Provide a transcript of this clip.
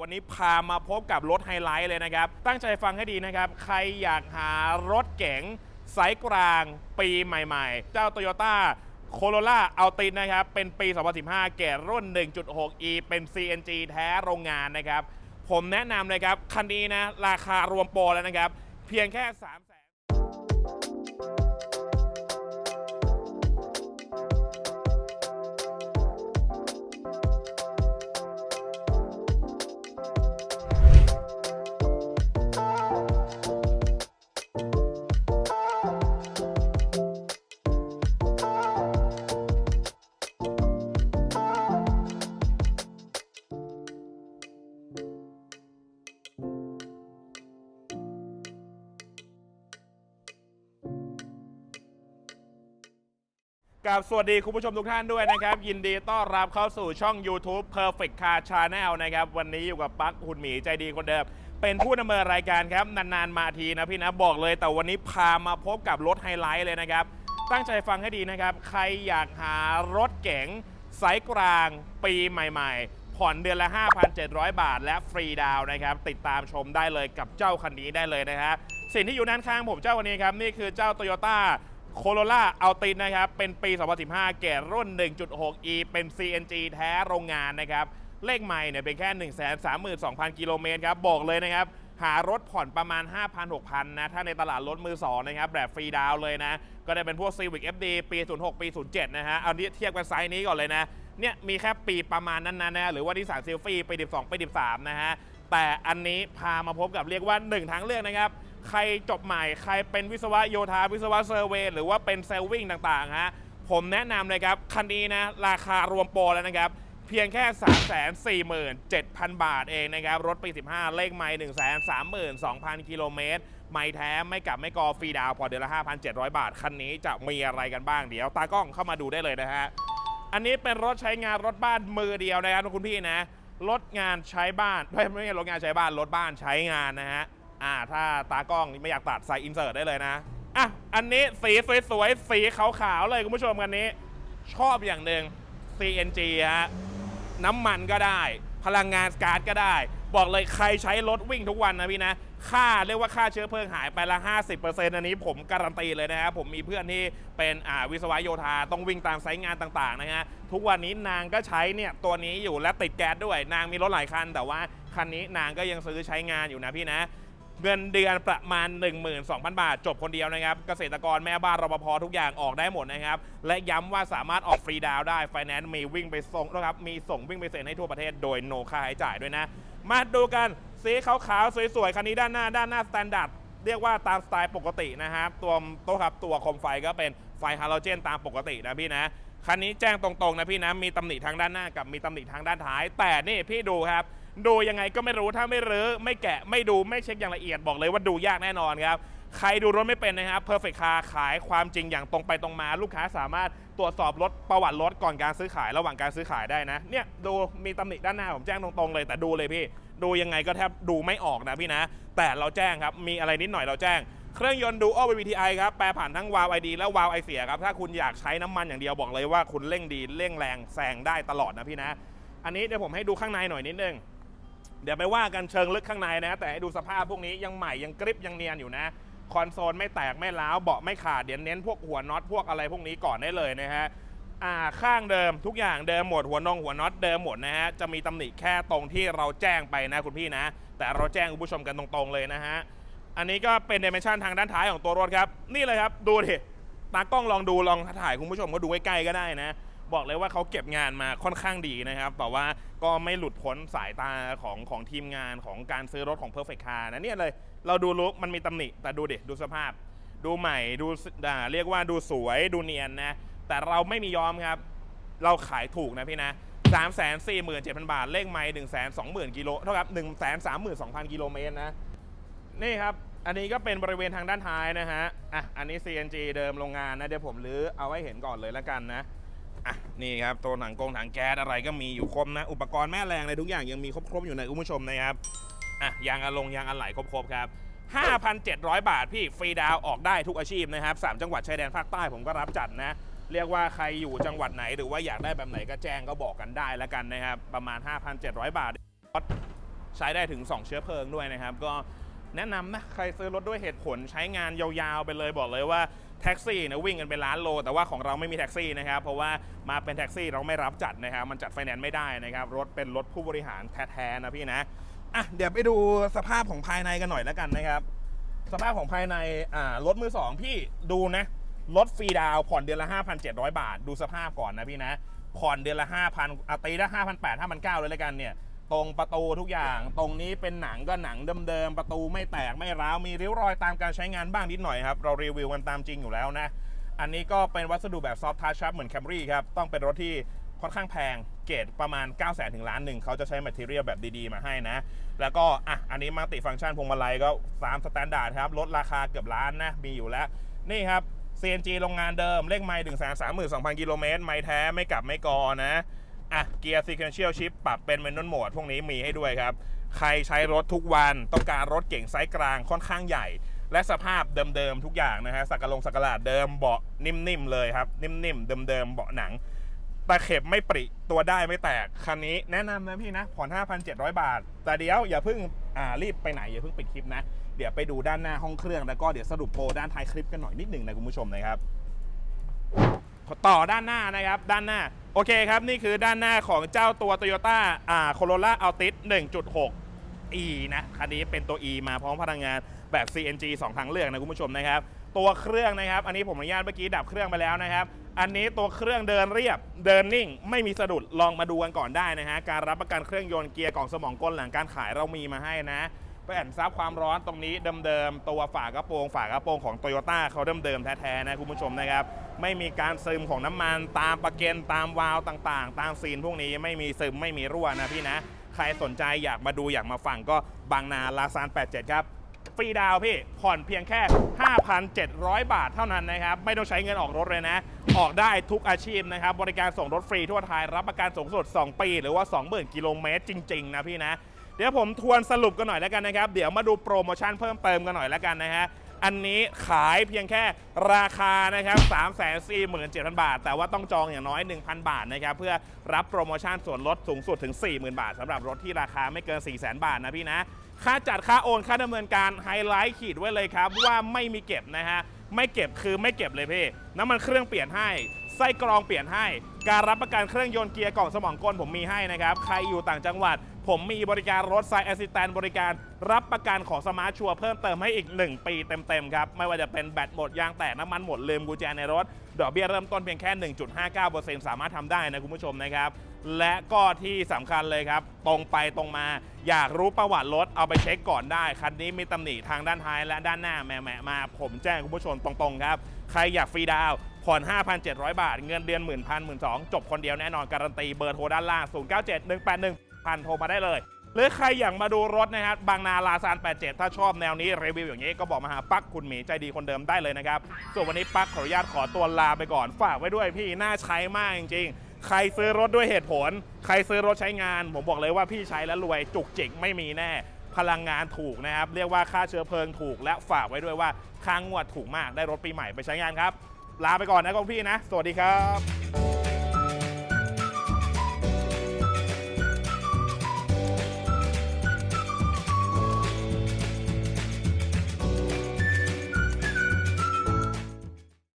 วันนี้พามาพบกับรถไฮไลท์เลยนะครับ ตั้งใจฟังให้ดีนะครับ ใครอยากหารถเก๋งไซส์กลางปีใหม่ๆ เจ้า Toyota โคโรล่าเอาตินนะครับ เป็นปี 2015เกรดรุ่น 1.6e เป็น CNG แท้โรงงานนะครับ ผมแนะนำเลยครับ คันนี้นะ ราคารวมโปรแล้วนะครับ เพียงแค่ 3 กับสวัสดีคุณผู้ชมทุกท่านด้วยนะครับ ยินดีต้อนรับเข้าสู่ช่อง YouTube Perfect Car Channel นะครับ วันนี้อยู่กับปักหุ่นหมีใจดีคนเดิม เป็นผู้ดำเนินรายการครับ นาน ๆ มาทีนะพี่นะ บอกเลย แต่วันนี้พามาพบกับรถไฮไลท์เลยนะครับ ตั้งใจฟังให้ดีนะครับ ใครอยากหารถเก๋งไซส์กลางปีใหม่ ๆ ผ่อนเดือนละ 5,700 บาท และฟรีดาวนะครับติดตามชมได้เลยกับเจ้าคันนี้ได้เลยนะฮะสิ่งที่อยู่ด้านข้างผมเจ้าวันนี้ครับนี่คือเจ้า Toyota โคโรล่าอัลตินนะครับ เป็นปี 2015เกรดรุ่น 1.6e เป็น CNG แท้โรงงานนะครับ เลขใหม่เนี่ยเป็นแค่ 132,000 กิโลเมตรครับ บอกเลยนะครับ หารถผ่อนประมาณ 5,000-6,000 นะ ถ้าในตลาดรถมือ2นะครับ แบบฟรีดาวเลยนะ ก็ได้เป็นพวก Civic FD ปี 06 ปี 07 นะฮะ เอานี้เทียบกันไซส์นี้ก่อนเลยนะ เนี่ยมีแค่ปีประมาณนั้นนะนะหรือว่าที่สารซิลฟี่ปี 12ปี 13 นะฮะ แต่อันนี้พามาพบกับเรียกว่า 1ทางเลือกนะครับ ใครจบใหม่ ใครเป็นวิศวะโยธา วิศวะเซอร์เวย์หรือว่าเป็นเซลวิ่งต่างๆฮะผมแนะนำเลยครับ คันนี้นะ ราคารวมโปรแล้วนะครับ เพียงแค่ 347,000 บาทเองนะครับ รถปี 15 เลขไม่132,000 กิโลเมตร ไม่แท้ไม่กลับไม่กอฟรีดาวพอเดือนละ 5,700 บาท คันนี้จะมีอะไรกันบ้างเดี๋ยว ตากล้องเข้ามาดูได้เลยนะฮะ อันนี้เป็นรถใช้งานรถบ้านมือเดียวนะครับคุณพี่นะ รถงานใช้บ้านไม่ไม่ใช่รถงานใช้บ้าน รถบ้านใช้งานนะฮะ อ่า ถ้าตากล้องไม่อยากตัดใส่อินเสิร์ตได้เลยนะ อะ อันนี้สีสวยๆ สีขาวๆ เลยคุณผู้ชมคันนี้ ชอบอย่างหนึ่ง CNG ฮะ น้ำมันก็ได้ พลังงานก๊าซก็ได้ บอกเลยใครใช้รถวิ่งทุกวันนะพี่นะ ค่าเรียกว่าค่าเชื้อเพลิงหายไปละ 50%อันนี้ผมการันตีเลยนะครับ ผมมีเพื่อนที่เป็นอ่าวิศวะโยธาต้องวิ่งตามไซต์งานต่างๆนะฮะ ทุกวันนี้นางก็ใช้เนี่ยตัวนี้อยู่และติดแก๊สด้วย นางมีรถหลายคัน แต่ว่าคันนี้นางก็ยังซื้อใช้งานอยู่นะพี่นะ เงินเดือนประมาณ 12,000 บาท จบคนเดียวนะครับ เกษตรกรแม่บ้านรปภทุกอย่างออกได้หมดนะครับ และย้ำว่าสามารถออกฟรีดาวได้ไฟแนนซ์มีวิ่งไปส่งนะครับมีส่งวิ่งไปเซ็นให้ทั่วประเทศโดยโนค่าใช้จ่ายด้วยนะ มาดูกันสีขาวๆสวยๆ คันนี้ด้านหน้า ด้านหน้าสแตนดาร์ดเรียกว่าตามสไตล์ปกตินะครับ ตัวตัวครับตัวคมไฟก็เป็นไฟฮาโลเจนตามปกตินะพี่นะคันนี้แจ้งตรงๆนะพี่นะมีตำหนิทางด้านหน้ากับมีตำหนิทางด้านท้าย แต่นี่พี่ดูครับ ดูยังไงก็ไม่รู้ถ้าไม่รื้อไม่แกะไม่ดูไม่เช็คอย่างละเอียดบอกเลยว่าดูยากแน่นอนครับ ใครดูรถไม่เป็นนะครับ Perfect Car ขายความจริงอย่างตรงไปตรงมา ลูกค้าสามารถตรวจสอบรถประวัติรถก่อนการซื้อขายระหว่างการซื้อขายได้นะ เนี่ยดูมีตำหนิด้านหน้าผมแจ้งตรงๆเลยแต่ดูเลยพี่ ดูยังไงก็แทบดูไม่ออกนะพี่นะ แต่เราแจ้งครับมีอะไรนิดหน่อยเราแจ้งเครื่องยนต์ดูโอ VVTi ครับ แปรผ่านทั้งวาล์วไอดีและวาล์วไอเสียครับ ถ้าคุณอยากใช้น้ำมันอย่างเดียวบอกเลยว่าคุณเร่งดี เร่งแรงแซงได้ตลอดนะพี่นะ อันนี้เดี๋ยวผมให้ดูข้างในหน่อยนิดนึง เดี๋ยวไปว่ากันเชิงลึกข้างในนะ แต่ให้ดูสภาพพวกนี้ยังใหม่ยังกริบยังเนียนอยู่นะ คอนโซลไม่แตกไม่ร้าวเบาะไม่ขาดเดี๋ยวเน้นพวกหัวน็อตพวกอะไรพวกนี้ก่อนได้เลยนะฮะอ่าข้างเดิมทุกอย่างเดิมหมดหัวนงหัวน็อตเดิมหมดนะฮะจะมีตำหนิแค่ตรงที่เราแจ้งไปนะคุณพี่นะ แต่เราแจ้งคุณผู้ชมกันตรงๆเลยนะฮะอันนี้ก็เป็นเดเมชันทางด้านท้ายของตัวรถครับ นี่เลยครับดูดิตากล้องลองดูลองถ่ายคุณผู้ชมก็ดูใกล้ๆก็ได้นะ บอกเลยว่าเขาเก็บงานมาค่อนข้างดีนะครับแต่ว่าก็ไม่หลุดพ้นสายตาของของทีมงานของการซื้อรถของ Perfect Car นะเนี่ยเลย เราดูลุกมันมีตำหนิ แต่ดูดิดูสภาพ ดูใหม่ดูสอ่าเรียกว่าดูสวยดูเนียนนะ แต่เราไม่มียอมครับ เราขายถูกนะพี่นะ3 4 7 0 0 0 บาท เลขไม่1 2 0 0 0 0กิโลเท่ากับ 1 3 2 0 0 0 กิโลเมตรนะ นี่ครับ อันนี้ก็เป็นบริเวณทางด้านท้ายนะฮะ อะ อันนี้ CNG เดิมโรงงานนะ เดี๋ยวผมรื้อเอาไว้เห็นก่อนเลยแล้วกันนะ อะนี่ครับตัวถังกงถังแก๊สอะไรก็มีอยู่ครบนะ อุปกรณ์แม่แรงอะไรทุกอย่างยังมีครบๆอยู่ในคุณผู้ชมนะครับอะยางอะลงยางอะไหล่ครบๆครับ5,700 บาทพี่ฟรีดาวออกได้ทุกอาชีพนะครับ3จังหวัดชายแดนภาคใต้ผมก็รับจัดนะ เรียกว่าใครอยู่จังหวัดไหนหรือว่าอยากได้แบบไหนก็แจ้งก็บอกกันได้แล้วกันนะครับ ประมาณ 5,700 บาทใช้ได้ถึง 2 เชื้อเพลิงด้วยนะครับ ก็แนะนำนะใครซื้อรถด้วยเหตุผลใช้งานยาวๆไปเลยบอกเลยว่า แท็กซี่นะวิ่งกันเป็นล้านโล แต่ว่าของเราไม่มีแท็กซี่นะครับ เพราะว่ามาเป็นแท็กซี่เราไม่รับจัดนะครับมันจัดไฟแนนซ์ไม่ได้นะครับ รถเป็นรถผู้บริหารแท้ๆนะพี่นะอะเดี๋ยวไปดูสภาพของภายในกันหน่อยแล้วกันนะครับ สภาพของภายในอ่ารถมือสองพี่ดูนะรถฟรีดาวผ่อนเดือนละ 5,700 บาท ดูสภาพก่อนนะพี่นะผ่อนเดือนละ5,000อาตีละ5,800 5,900เลยแล้วกันเนี่ย ตรงประตูทุกอย่าง ตรงนี้เป็นหนังก็หนังเดิมๆประตูไม่แตกไม่ร้าวมีริ้วรอยตามการใช้งานบ้างนิดหน่อยครับ เรารีวิวกันตามจริงอยู่แล้วนะ อันนี้ก็เป็นวัสดุแบบซอฟท์ทัชครับเหมือนแคมรี่ครับ ต้องเป็นรถที่ค่อนข้างแพงเกรดประมาณ 9 0 0 0 0ถึงล้านหนึ่งเขาจะใช้แมทเทียลแบบดีๆ มาให้นะ แล้วก็อะอันนี้มัลติฟังก์ชันพวงมาลัยก็3สแตนดาร์ดครับลดราคาเกือบล้านนะ มีอยู่แล้ว นี่ครับ CNG โรงงานเดิมเลขไมล์ถึง3 3 2 0 0 0กิโลเมตรไม่แท้ไม่กลับไม่กอนะ อะเกียร์ sequential shift ปรับเป็น manual mode พวกนี้มีให้ด้วยครับ ใครใช้รถทุกวันต้องการรถเก่งไซส์กลางค่อนข้างใหญ่ และสภาพเดิมๆทุกอย่างนะฮะสักกะลงสักกะลาดเดิมเบาะนิ่มๆเลยครับ นิ่มๆเดิมๆเบาะหนังตะเข็บไม่ปริตัวได้ไม่แตก คันนี้แนะนำนะพี่นะผ่อน 5,700 บาท แต่เดี๋ยวอย่าเพิ่งอ่ารีบไปไหน อย่าเพิ่งปิดคลิปนะ เดี๋ยวไปดูด้านหน้าห้องเครื่องแล้วก็เดี๋ยวสรุปโปรด้านท้ายคลิปกันหน่อยนิดหนึ่งนะคุณผู้ชมนะครับ ต่อด้านหน้านะครับ ด้านหน้า โอเคครับ นี่คือด้านหน้าของเจ้าตัว Toyota อ่า Corolla Altis 1.6 E นะ คันนี้เป็นตัว E มาพร้อมพลังงานแบบ CNG 2 ทางเลือกนะคุณผู้ชมนะครับ ตัวเครื่องนะครับ อันนี้ผมอนุญาตเมื่อกี้ดับเครื่องไปแล้วนะครับ อันนี้ตัวเครื่องเดินเรียบ เดินนิ่ง ไม่มีสะดุด ลองมาดูกันก่อนได้นะฮะ การรับประกันเครื่องยนต์เกียร์กล่องสมองกลหลังการขายเรามีมาให้นะ ไปแผ่นซับความร้อนตรงนี้เดิมๆตัวฝากระโปรงฝากระโปรงของโตโยต้าเขาเดิมๆแท้ๆนะคุณผู้ชมนะครับ ไม่มีการซึมของน้ำมันตามประเกนตามวาล์วต่างๆ ตามซีนพวกนี้ไม่มีซึมไม่มีรั่วนะพี่นะ ใครสนใจอยากมาดูอยากมาฟังก็บางนาลาซาน 87 ครับฟรีดาวพี่ ผ่อนเพียงแค่ 5,700 บาทเท่านั้นนะครับ ไม่ต้องใช้เงินออกรถเลยนะ ออกได้ทุกอาชีพนะครับ บริการส่งรถฟรีทั่วไทย รับประกันสูงสุด 2 ปี หรือว่า 20,000 กิโลเมตรจริง ๆ นะพี่นะ ดี๋ยวผมทวนสรุปกันหน่อยแล้วกันนะครับ เดี๋ยวมาดูโปรโมชั่นเพิ่มเติมกันหน่อยแล้วกันนะฮะอันนี้ขายเพียงแค่ราคานะครับ 347,000 บาท แต่ว่าต้องจองอย่างน้อย 1,000 บาทนะครับ เพื่อรับโปรโมชั่นส่วนลดสูงสุดถึง 40,000 บาทสำหรับรถที่ราคาไม่เกิน 400,000 บาทนะพี่นะ ค่าจัดค่าโอนค่าดำเนินการไฮไลท์ขีดไว้เลยครับ ว่าไม่มีเก็บนะฮะ ไม่เก็บคือไม่เก็บเลยพี่ น้ำมันเครื่องเปลี่ยนให้ ไส้กรองเปลี่ยนให้ การรับประกันเครื่องยนต์เกียร์กล่องสมองกลผมมีให้นะครับ ใครอยู่ต่างจังหวัด ผมมีบริการรถไซแอสซิสแตนบริการรับประกันของสมาร์ทชัวร์เพิ่มเติมให้อีก 1 ปีเต็มๆครับ ไม่ว่าจะเป็นแบตหมดยางแตกน้ำมันหมดลืมกุญแจในรถ ดอกเบี้ยเริ่มต้นเพียงแค่ 1.59%สามารถทำได้นะคุณผู้ชมนะครับ และก็ที่สำคัญเลยครับ ตรงไปตรงมา อยากรู้ประวัติรถเอาไปเช็คก่อนได้ คันนี้มีตำหนิทางด้านท้ายและด้านหน้าแหมๆมา ผมแจ้งคุณผู้ชมตรงๆครับใครอยากฟรีดาวน์ผ่อน 5,700 บาท เงินเดือน 1 0 0 0 0 1 2 0 0จบคนเดียวแน่นอนการันตีเบอร์โทรด้านล่าง 097181 พันโทรมาได้เลย หรือใครอยากมาดูรถนะครับบางนาลาซาน 87 ถ้าชอบแนวนี้รีวิวอย่างนี้ก็บอกมาหาปักคุณหมีใจดีคนเดิมได้เลยนะครับ ส่วนวันนี้ปักขออนุญาตขอตัวลาไปก่อน ฝากไว้ด้วยพี่น่าใช้มากจริงๆ ใครซื้อรถด้วยเหตุผล ใครซื้อรถใช้งาน ผมบอกเลยว่าพี่ใช้แล้วรวยจุกจิกไม่มีแน่พลังงานถูกนะครับ เรียกว่าค่าเชื้อเพลิงถูก และฝากไว้ด้วยว่าค่างวดถูกมากได้รถปีใหม่ไปใช้งานครับ ลาไปก่อนนะกองพี่นะ สวัสดีครับ